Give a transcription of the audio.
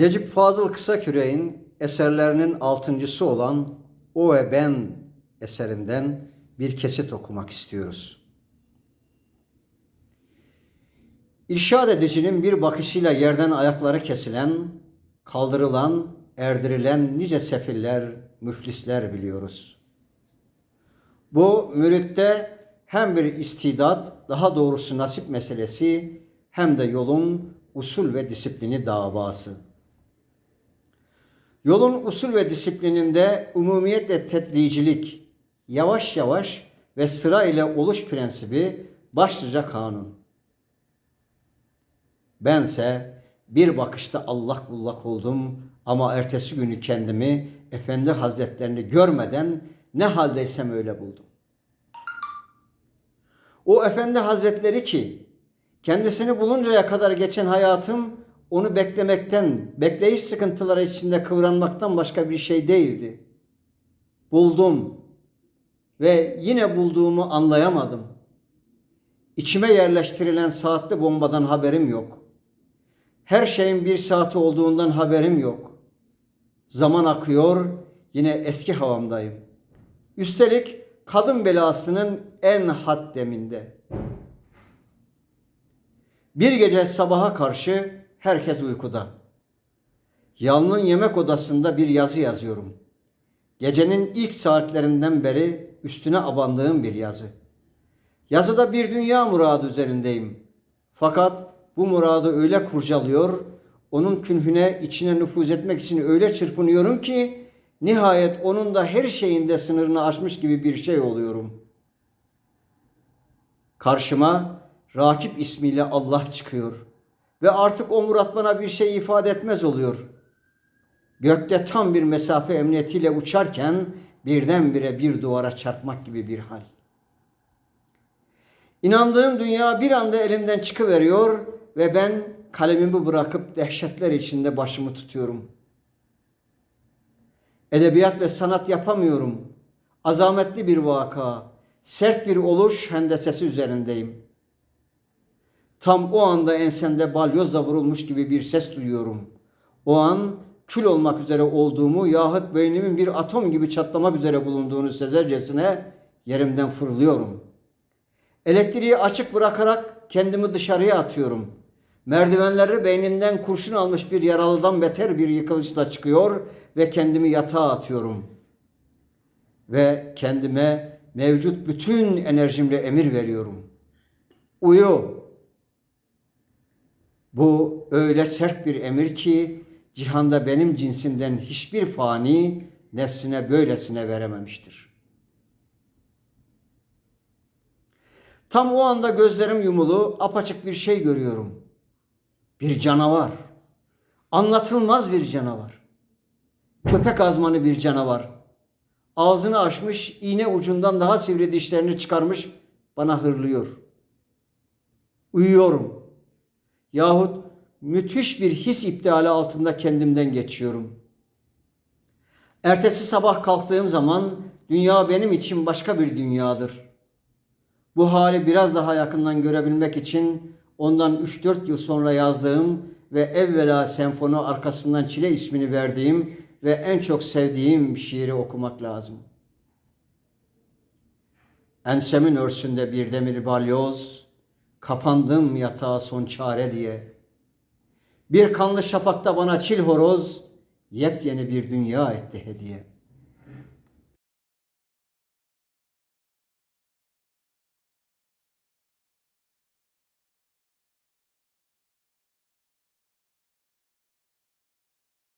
Necip Fazıl Kısaküre'nin eserlerinin altıncısı olan O ve Ben eserinden bir kesit okumak istiyoruz. İrşad edicinin bir bakışıyla yerden ayakları kesilen, kaldırılan, erdirilen nice sefiller, müflisler biliyoruz. Bu müritte hem bir istidat, daha doğrusu nasip meselesi hem de yolun usul ve disiplini davası. Yolun usul ve disiplininde umumiyetle tedricilik, yavaş yavaş ve sıra ile oluş prensibi başlıca kanun. Bense bir bakışta allak bullak oldum ama ertesi günü kendimi Efendi Hazretlerini görmeden ne haldeysem öyle buldum. O Efendi Hazretleri ki kendisini buluncaya kadar geçen hayatım onu beklemekten, bekleyiş sıkıntıları içinde kıvranmaktan başka bir şey değildi. Buldum ve yine bulduğumu anlayamadım. İçime yerleştirilen saatli bombadan haberim yok. Her şeyin bir saati olduğundan haberim yok. Zaman akıyor, yine eski havamdayım. Üstelik kadın belasının en haddeminde. Bir gece sabaha karşı herkes uykuda. Yalnın yemek odasında bir yazı yazıyorum. Gecenin ilk saatlerinden beri üstüne abandığım bir yazı. Yazıda bir dünya muradı üzerindeyim. Fakat bu muradı öyle kurcalıyor, onun künhüne içine nüfuz etmek için öyle çırpınıyorum ki nihayet onun da her şeyinde sınırını aşmış gibi bir şey oluyorum. Karşıma Rakip ismiyle Allah çıkıyor ve artık o murat bana bir şey ifade etmez oluyor. Gökte tam bir mesafe emniyetiyle uçarken birdenbire bir duvara çarpmak gibi bir hal. İnandığım dünya bir anda elimden çıkıveriyor ve ben kalemimi bırakıp dehşetler içinde başımı tutuyorum. Edebiyat ve sanat yapamıyorum. Azametli bir vaka, sert bir oluş hendesesi üzerindeyim. Tam o anda ensemde balyozla vurulmuş gibi bir ses duyuyorum. O an kül olmak üzere olduğumu yahut beynimin bir atom gibi çatlamak üzere bulunduğunu sezercesine yerimden fırlıyorum. Elektriği açık bırakarak kendimi dışarıya atıyorum. Merdivenleri beyninden kurşun almış bir yaralıdan beter bir yıkılışla çıkıyor ve kendimi yatağa atıyorum. Ve kendime mevcut bütün enerjimle emir veriyorum. Uyu. Bu öyle sert bir emir ki cihanda benim cinsimden hiçbir fani nefsine böylesine verememiştir. Tam o anda gözlerim yumulu, apaçık bir şey görüyorum. Bir canavar. Anlatılmaz bir canavar. Köpek azmanı bir canavar. Ağzını açmış, iğne ucundan daha sivri dişlerini çıkarmış, bana hırlıyor. Uyuyorum. Yahut müthiş bir his iptali altında kendimden geçiyorum. Ertesi sabah kalktığım zaman dünya benim için başka bir dünyadır. Bu hali biraz daha yakından görebilmek için ondan 3-4 yıl sonra yazdığım ve evvela senfoni arkasından çile ismini verdiğim ve en çok sevdiğim şiiri okumak lazım. Ensemin örsünde bir demir balyoz, kapandım yatağa son çare diye. Bir kanlı şafakta bana çil horoz, yepyeni bir dünya etti hediye.''